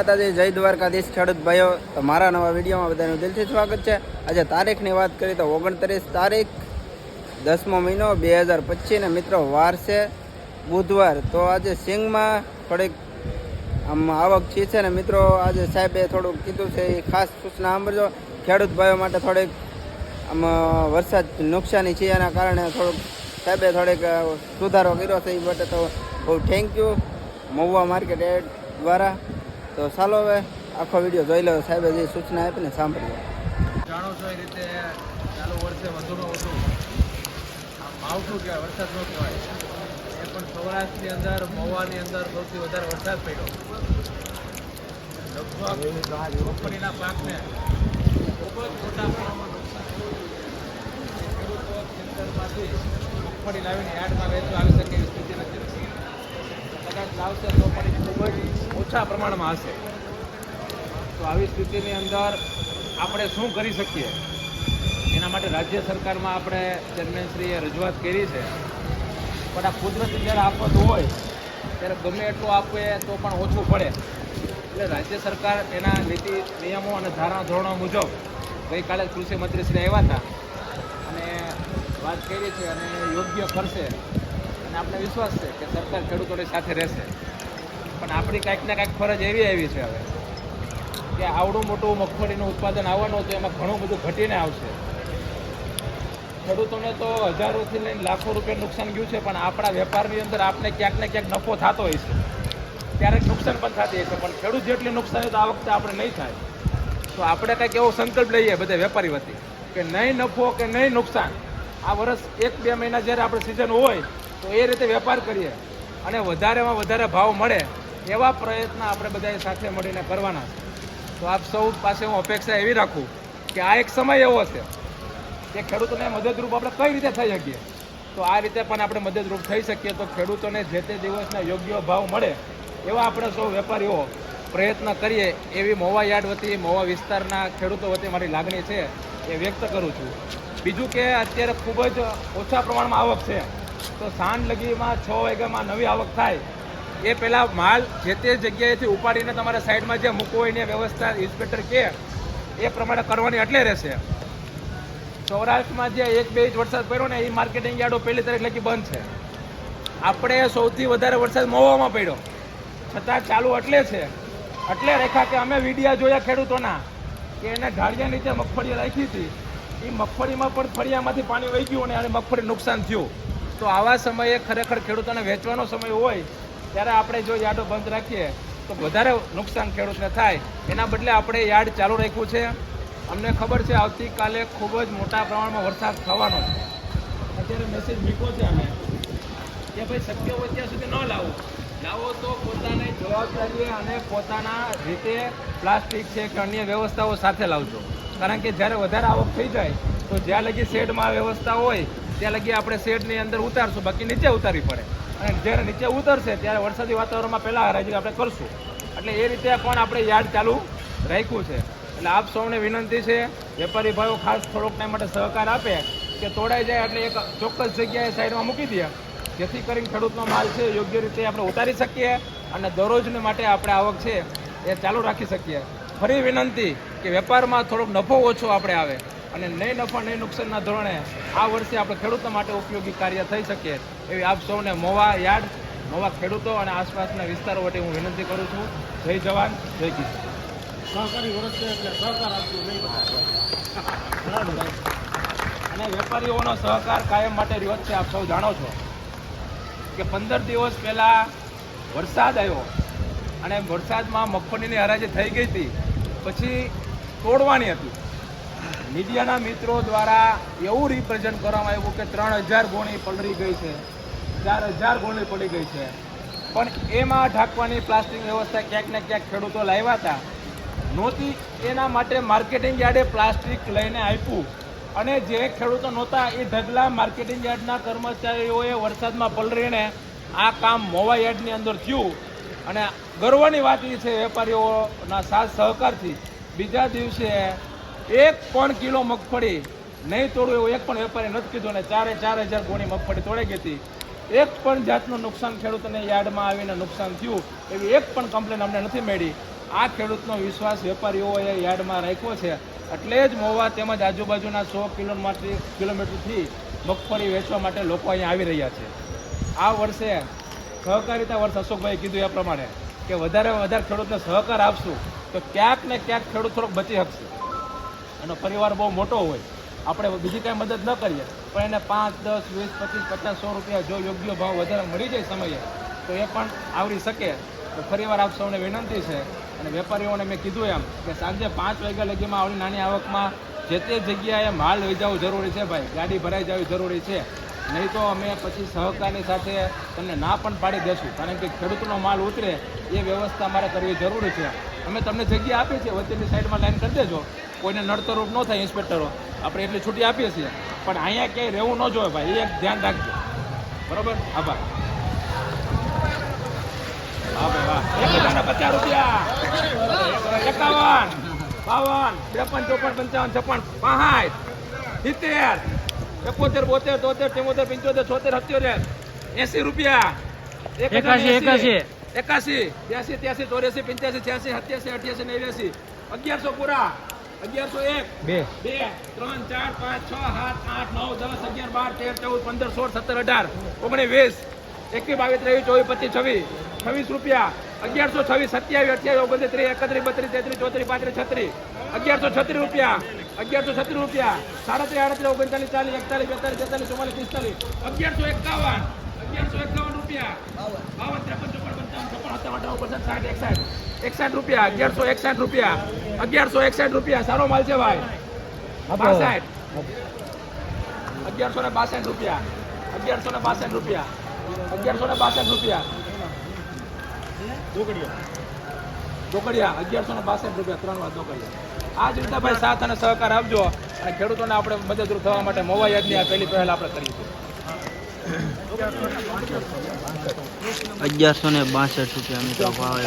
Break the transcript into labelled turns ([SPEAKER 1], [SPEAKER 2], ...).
[SPEAKER 1] માતાજી, જય દ્વારકાધીશ ખેડૂત ભાઈઓ. મારા નવા વિડીયોમાં બધાનું દિલથી સ્વાગત છે. આજે તારીખની વાત કરીએ તો ઓગણત્રીસ તારીખ, દસમો મહિનો બે હજાર પચીસને મિત્રો વાર છે બુધવાર. તો આજે સિંગમાં થોડીક આમ આવક છે છે ને મિત્રો, આજે સાહેબે થોડુંક કીધું છે, એ ખાસ સૂચના સાંભળજો. ખેડૂત ભાઈઓ માટે થોડીક આમ, વરસાદ નુકસાની છે એના કારણે થોડુંક સાહેબે થોડીક સુધારો કર્યો છે એ માટે તો બહુ thank you Mahuva market ad દ્વારા તો ચાલો હવે આખો વીડિયો જોઈ લો. સાહેબે જે સૂચના આપીને સાંભળીએ
[SPEAKER 2] જાણો છો એ રીતે ચાલુ વર્ષે વધુમાં વધુ માવઠું કહેવાય, વરસાદ ન કહેવાય. એ પણ સૌરાષ્ટ્રની અંદર મહુવાની અંદર સૌથી વધારે વરસાદ પડ્યો. લગભગ મગફળીના પાકને ખૂબ જ મોટા પ્રમાણમાં નુકસાન ખેડૂતો ખેતરમાંથી મગફળી લાવીને યાર્ડમાં વેચવા આવી શકે એવી સ્થિતિ નથી રહી. લાવશે તો પણ ખૂબ જ ઓછા પ્રમાણમાં હશે. તો આવી સ્થિતિની અંદર આપણે શું કરી શકીએ? એના માટે રાજ્ય સરકારમાં આપણે ચેરમેનશ્રીએ રજૂઆત કરી છે. પણ આ કુદરતી જ્યારે આફત હોય, ત્યારે ગમે એટલું આપે તો પણ ઓછું પડે. એટલે રાજ્ય સરકાર એના નીતિ, નિયમો અને ધારણા, ધોરણો મુજબ ગઈકાલે કૃષિ મંત્રીશ્રી આવ્યા હતા. અને વાત કરી છે અને યોગ્ય કરશે અને આપણે વિશ્વાસ છે કે સરકાર ખેડૂતોની સાથે રહેશે. પણ આપણી કાંઈક ને કાંઈક ફરજ એવી આવી છે હવે, કે આવડું મોટું મગફળીનું ઉત્પાદન આવવાનું હતું એમાં ઘણું બધું ઘટીને આવશે. ખેડૂતોને તો હજારોથી લઈને લાખો રૂપિયા નુકસાન ગયું છે, પણ આપણા વેપારની અંદર આપણે ક્યાંક ને ક્યાંક નફો થતો હોય છે. ક્યારેક નુકસાન પણ થતી હશે, પણ ખેડૂત જેટલી નુકસાન હોય તો આ વખતે આપણે નહીં થાય. તો આપણે કાંઈક એવો સંકલ્પ લઈએ બધા વેપારી વતી, કે નહીં નફો કે નહીં નુકસાન. આ વર્ષ એક બે મહિના જ્યારે આપણે સિઝન હોય તો એ રીતે વેપાર કરીએ. અને વધારેમાં વધારે ભાવ મળે એવા પ્રયત્ન આપણે બધાએ સાથે મળીને કરવાના છે. તો આપ સૌ પાસે હું અપેક્ષા એવી રાખું કે આ એક સમય એવો છે કે ખેડૂતોને મદદરૂપ આપણે કઈ રીતે થઈ શકીએ. તો આ રીતે પણ આપણે મદદરૂપ થઈ શકીએ તો ખેડૂતોને જે તે દિવસના યોગ્ય ભાવ મળે એવા આપણે સૌ વેપારીઓ પ્રયત્ન કરીએ. એવી મોવા યાર્ડ વતી, મોવા વિસ્તારના ખેડૂતો વતી મારી લાગણી છે એ વ્યક્ત કરું છું. બીજું કે અત્યારે ખૂબ જ ઓછા પ્રમાણમાં આવક છે. તો સાંજ લગીમાં છ વાગ્યામાં નવી આવક થાય. એ પહેલાં માલ જે તે જગ્યાએથી ઉપાડીને તમારે સાઈડમાં જે મૂકવો એની વ્યવસ્થા ઇન્સ્પેક્ટર કે, એ પ્રમાણે કરવાની એટલે રહેશે. સૌરાષ્ટ્રમાં જે એક બે ઇંચ વરસાદ પડ્યો ને, એ માર્કેટિંગ યાર્ડો પહેલી તારીખ લગી બંધ છે. આપણે સૌથી વધારે વરસાદ મહુવામાં પડ્યો. છતાં ચાલુ એટલે છે. એટલે રેખા કે અમે વિડીયા જોયા ખેડૂતોના, કે એને ઢાળિયા નીચે મગફળી રાખી હતી. એ મગફળીમાં પણ ફળિયામાંથી પાણી વહી ગયું અને મગફળી નુકસાન થયું. તો આવા સમયે ખરેખર ખેડૂતોને વેચવાનો સમય હોય, ત્યારે આપણે જો યાર્ડો બંધ રાખીએ, તો વધારે નુકસાન ખેડૂતને થાય. એના બદલે આપણે યાર્ડ ચાલુ રાખ્યું છે. અમને ખબર છે, આવતીકાલે ખૂબ જ મોટા પ્રમાણમાં વરસાદ થવાનો અત્યારે મેસેજ મૂક્યો છે અમે કે ભાઈ શક્ય હોય ત્યાં સુધી ન લાવો. લાવો તો પોતાની જવાબદારી અને પોતાના રીતે પ્લાસ્ટિક છે કે અન્ય વ્યવસ્થાઓ સાથે લાવજો. કારણ કે જ્યારે વધારે આવક થઈ જાય, તો જ્યાં લગી શેડમાં વ્યવસ્થા હોય ત્યાં લગી આપણે શેડની અંદર ઉતારશું, બાકી નીચે ઉતારવી પડે. અને જ્યારે નીચે ઉતરશે, ત્યારે વરસાદી વાતાવરણમાં પહેલાં હરાજી આપણે કરશું. એટલે એ રીતે પણ આપણે યાર્ડ ચાલુ રાખ્યું છે. એટલે આપ સૌને વિનંતી છે, વેપારી ભાઈઓ ખાસ થોડોક ટાઈમ માટે સહકાર આપે, કે તોડાઈ જાય એટલે એક ચોક્કસ જગ્યાએ સાઈડમાં મૂકી દે. જેથી કરીને ખેડૂતનો માલ છે, યોગ્ય રીતે આપણે ઉતારી શકીએ અને દરરોજને માટે આપણે આવક છે, એ ચાલુ રાખી શકીએ. ફરી વિનંતી કે વેપારમાં થોડોક નફો ઓછો આપણે આવે. અને નહીં નફા નહીં નુકસાનના ધોરણે આ વર્ષે આપણે ખેડૂતો માટે ઉપયોગી કાર્ય થઈ શકીએ એવી આપ સૌને મોવા યાર્ડ મોવા ખેડૂતો અને આસપાસના વિસ્તારો વટી હું વિનંતી કરું છું. જય જવાન જય કિસાન.
[SPEAKER 3] સહકારી વર્ષ છે એટલે સહકાર આપજો નહીં
[SPEAKER 2] અને વેપારીઓનો સહકાર કાયમ માટે રહ્યો છે આપ સૌ જાણો છો. કે પંદર દિવસ પહેલાં વરસાદ આવ્યો અને વરસાદમાં મગફળીની હરાજી થઈ ગઈ હતી. પછી તોડવાની હતી. મીડિયાના મિત્રો દ્વારા એવું રિપ્રેઝન્ટ કરવામાં આવ્યું કે ત્રણ હજાર ગોણી પલળી ગઈ છે. ચાર હજાર ગોણી પડી ગઈ છે. પણ એમાં ઢાંકવાની પ્લાસ્ટિક વ્યવસ્થા ક્યાંક ને ક્યાંક ખેડૂતો લાવ્યા હતા. નહોતી, એના માટે માર્કેટિંગ યાર્ડે પ્લાસ્ટિક લઈને આપ્યું. અને જે ખેડૂતો નહોતા, એ ઢગલા માર્કેટિંગ યાર્ડના કર્મચારીઓએ વરસાદમાં પલળીને આ કામ મોવા યાર્ડની અંદર થયું. અને ગર્વની વાત એ છે, વેપારીઓના સાથ સહકારથી બીજા દિવસે એક પણ કિલો મગફળી નહીં તોડવું એવું એક પણ વેપારી નથી કીધું અને ચારે ચાર હજાર ગોણી મગફળી તોડાઈ ગઈ હતી. એક પણ જાતનું નુકસાન ખેડૂતોને યાર્ડમાં આવીને નુકસાન થયું, એવી એક પણ કમ્પ્લેન અમને નથી મળી. આ ખેડૂતનો વિશ્વાસ વેપારીઓએ યાર્ડમાં રાખ્યો છે. એટલે જ મોવા તેમજ આજુબાજુના સો કિલોમીટર કિલોમીટરથી મગફળી વેચવા માટે લોકો અહીંયા આવી રહ્યા છે. આ વર્ષે સહકારિતા વર્ષ અશોકભાઈ કીધું એ પ્રમાણે કે વધારે વધારે ખેડૂતને સહકાર આપશું, તો ક્યાંક ને ક્યાંક ખેડૂત થોડોક બચી શકશે. એનો પરિવાર બહુ મોટો હોય. આપણે બીજી કાંઈ મદદ ન કરીએ. પણ એને પાંચ, દસ, વીસ, પચીસ, પચાસ, સો રૂપિયા જો યોગ્ય ભાવ વધારે મળી જાય સમયે, તો એ પણ આવરી શકે. તો ફરીવાર આપ સૌને વિનંતી છે અને વેપારીઓને મેં કીધું એમ કે સાંજે પાંચ વાગ્યા લગીમાં આવડી નાની આવકમાં જે તે જગ્યાએ માલ લઈ જવું જરૂરી છે ભાઈ. ગાડી ભરાઈ જવી જરૂરી છે. નહીં તો અમે પછી સહકારની સાથે તમને ના પણ પાડી દઈશું કારણ કે ખેડૂતનો માલ ઉતરે એ વ્યવસ્થા અમારે કરવી જરૂરી છે. અમે તમને જગ્યા આપી છે. વચ્ચેની સાઈડમાં લાઈન કરી દેજો. કોઈને નડતરૂપ ન થાય ઇન્સ્પેક્ટરો. આપણે એટલી છૂટી આપીએ છીએ. પણ અહીંયા ક્યાંય રહેવું ન જોઈએ ભાઈ એ એક ધ્યાન રાખજો. બરોબર? આભાર. હા ભાઈ વાહ. એક હજારના પચાસ રૂપિયા. એકાવન બાવન ત્રેપન ચોપન પંચાવન છપ્પન પાંઠ સિત્તેર એકોતેર બોતેર તોતેર ચુમ્મોતેર પંચોતેર છોતેર સત્યોતેર એસી રૂપિયા. એક એકાસી
[SPEAKER 3] એકાશી. એકાશી.
[SPEAKER 2] ત્યાસી ત્યાસી ચોર્યાસી પંચ્યાસી છ્યાસી સત્યાસી અઠ્યાસી નેવ્યાસી અગિયારસો પૂરા. અગિયારસો એક.
[SPEAKER 3] બે.
[SPEAKER 2] બે ત્રણ ચાર પાંચ છ સાત આઠ નવ દસ અગિયાર બાર તેર ચૌદ પંદર સોળ સત્તર અઢાર ઓગણીસ વીસ એકવીસ બાવીસ ત્રેવીસ ચોવીસ પચીસ છવ્વીસ છવ્વીસ રૂપિયા અગિયારસો છવ્વીસ સત્યાવીસ અઠ્યાવીસ ઓગણત્રીસ ત્રીસ એકત્રીસ બત્રીસ તેત્રીસ ચોત્રીસ પાંત્રીસ છત્રીસ અગિયારસો છત્રીસ રૂપિયા અગિયારસો છત્રીસ રૂપિયા સાડત્રીસ આડત્રીસ ઓગણચાલીસ ચાલીસ એકતાલીસ બેતાલીસ તેતાલીસ ચુમ્માલીસ પિસ્તાલીસ અગિયારસો એકાવન અગિયારસો એકાવન રૂપિયા બાવન ત્રેપન ચોપન પંચાવન છપ્પન સત્તાવન અઠાવન સાઠ એકસાઠ એકસાઠ રૂપિયા અગિયારસો એકસાઠ રૂપિયા અગિયારસો એકસઠ રૂપિયા. સારો માલ છે ભાઈ. બાસઠ. અગિયારસો ને બાસઠ રૂપિયા. અગિયારસો ને બાસઠ રૂપિયા. અગિયારસો ને બાસઠ રૂપિયા. ચોકડિયા. અગિયારસો ને બાસઠ રૂપિયા. ત્રણ વાર ચોકડિયા. આ જ રીતે ભાઈ સાથ અને સહકાર આપજો. અને ખેડૂતોને આપણે મદદરૂપ થવા માટે મોવા યાદની આ પહેલી પહેલ આપણે કરી છે.
[SPEAKER 1] અગિયારસો ને બાસઠ રૂપિયા મિત્રો ભાવે.